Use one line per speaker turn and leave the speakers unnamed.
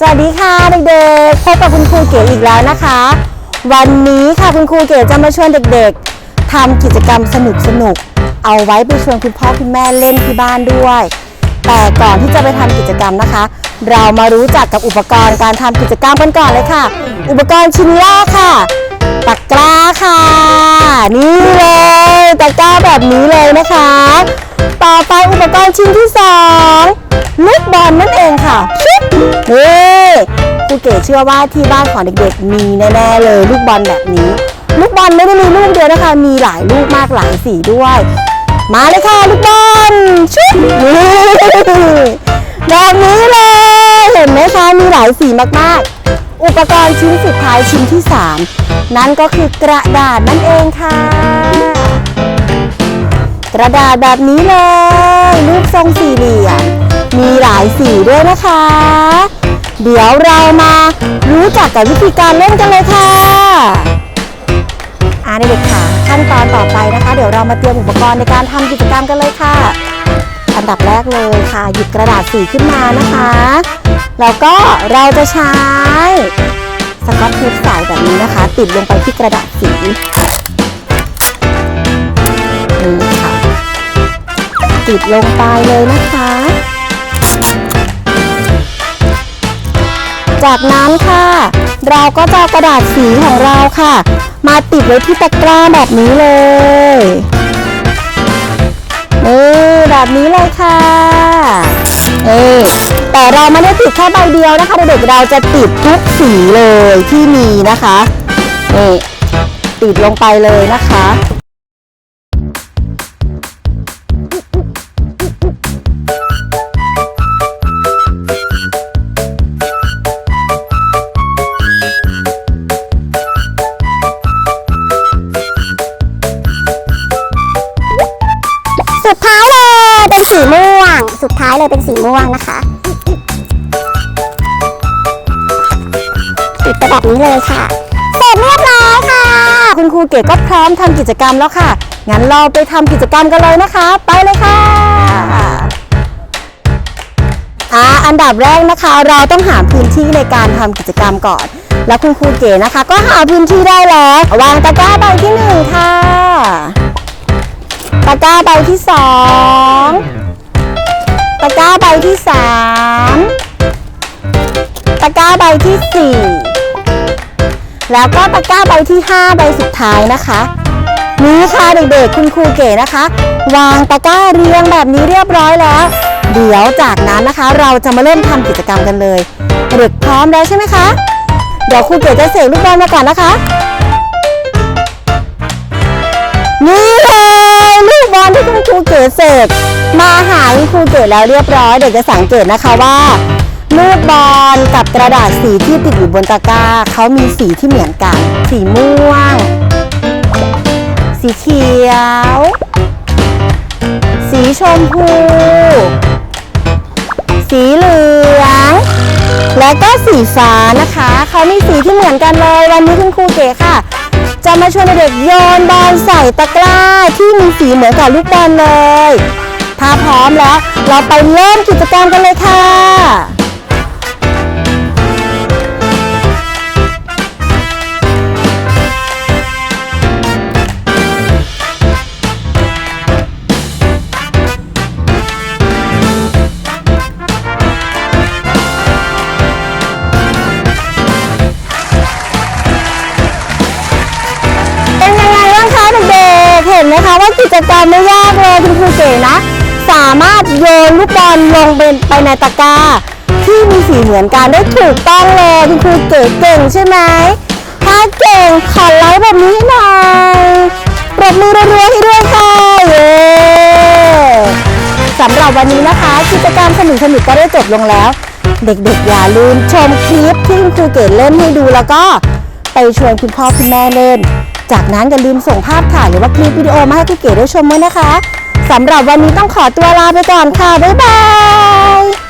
สวัสดีค่ะเด็กๆ พบกับคุณครูเก๋อีกแล้วนะคะ วันนี้ค่ะคุณครูเก๋จะมาชวนเด็กๆทำกิจกรรมสนุกๆเอาไว้ไปชวนคุณพ่อคุณแม่เล่นที่บ้านด้วย แต่ก่อนที่จะไปทำกิจกรรมนะคะ เรามารู้จักกับอุปกรณ์การทำกิจกรรมกันก่อนเลยค่ะ อุปกรณ์ชิ้นแรกค่ะตะกร้าค่ะ นี่เลยตะกร้าแบบนี้เลยนะคะ ต่อไปอุปกรณ์ชิ้นที่สองลูกบอลนั่นเองค่ะ ก๋เชื่อว่าที่บ้านของเด็กๆ มีแน่ๆเลยลูกบอลแบบนี้ ลูกบอลไม่ได้มีลูกเดียวนะคะ มีหลายลูกมากหลายสีด้วย มาเลยค่ะลูกบอลชุบแบบนี้เลยเห็นไหมคะมีหลายสีมากๆ อุปกรณ์ชิ้นสุดท้ายชิ้นที่สามนั่นก็คือกระดาษนั่นเองค่ะ กระดาษแบบนี้เลยรูปทรงสี่เหลี่ยมมีหลายสีด้วยนะคะ เดี๋ยวเรามารู้จักกับวิธีการเล่นกันเลยค่ะอ่าเด็กๆค่ะ ขั้นตอนต่อไปนะคะ เดี๋ยวเรามาเตรียมอุปกรณ์ในการทำกิจกรรมกันเลยค่ะ อันดับแรกเลยค่ะ หยิบกระดาษสีขึ้นมานะคะ แล้วก็เราจะใช้สกอตเทปใสแบบนี้นะคะ ติดลงไปที่กระดาษสีนี่ค่ะ ติดลงไปเลยนะคะ จากนั้นค่ะ เราก็จะกระดาษสีของเราค่ะ มาติดไว้ที่ตะกร้าแบบนี้เลยนี่แบบนี้เลยค่ะนี่แต่เราไม่ได้ติดแค่ใบเดียวนะคะเด็กๆเราจะติดทุกสีเลยที่มีนะคะนี่ติดลงไปเลยนะคะ
สีม่วง สุดท้ายเลยเป็นสีม่วงนะคะติดไปแบบนี้เลยค่ะ เสร็จเรียบร้อยค่ะ
คุณครูเก๋ก็พร้อมทำกิจกรรมแล้วค่ะ งั้นเราไปทำกิจกรรมกันเลยนะคะ ไปเลยค่ะอ่าอันดับแรกนะคะ เราต้องหาพื้นที่ในการทำกิจกรรมก่อน แล้วคุณครูเก๋นะคะ ก็หาพื้นที่ได้แล้ววางตะกร้าใบที่หนึ่งค่ะตะ กร้าใบที่สองตะกร้าใบที่สามตะกร้าใบที่สี่แล้วก็ตะกร้าใบที่5ใบสุดท้ายนะคะนี่ค่ะเด็กๆคุณครูเก๋นะคะ วางตะกร้าเรียงแบบนี้เรียบร้อยแล้ว เดี๋ยวจากนั้นนะคะ เราจะมาเริ่มทำกิจกรรมกันเลยเด็กพร้อมแล้วใช่ไหมคะ เดี๋ยวครูเก๋จะเสกลูกบอลมาก่อนนะคะ รูเก๋เสกมาหาคุณครูเก๋แล้วเรียบร้อย เดี๋ยวจะสังเกตนะคะว่าลูกบอลกับกระดาษสีที่ติดอยู่บนตะกร้าเขามีสีที่เหมือนกัน สีม่วง สีเขียว สีชมพู สีเหลือง และก็สีฟ้านะคะ เขามีสีที่เหมือนกันเลย วันนี้คุณครูเก๋ค่ะ จะมาชวนเด็กโยนบอลใส่ตะกร้าที่มีสีเหมือนกับลูกบอลเลย ถ้าพร้อมแล้ว เราไปเริ่มกิจกรรมกันเลยค่ะ กิจกรรมไม่ยากเลยคุณครูเก๋นะ สามารถโยนลูกบอลลงเป็นไปในตะกร้าที่มีสีเหมือนกันได้ถูกต้องเลยคุณครูเก๋เก่งใช่ไหมถ้าเก่งขอไลค์แบบนี้หน่อยปรบมือรัวๆให้ด้วยค่ะเย้สำหรับวันนี้นะคะ กิจกรรมสนุกๆก็ได้จบลงแล้ว เด็กๆอย่าลืมชมคลิปที่คุณครูเก๋เล่นให้ดูแล้วก็ไปชวนคุณพ่อคุณแม่เล่น จากนั้นอย่าลืมส่งภาพถ่ายหรือว่าคลิปวิดีโอมาให้คุณเก๋ได้ชมด้วยนะคะสำหรับวันนี้ต้องขอตัวลาไปก่อนค่ะ บ๊ายบาย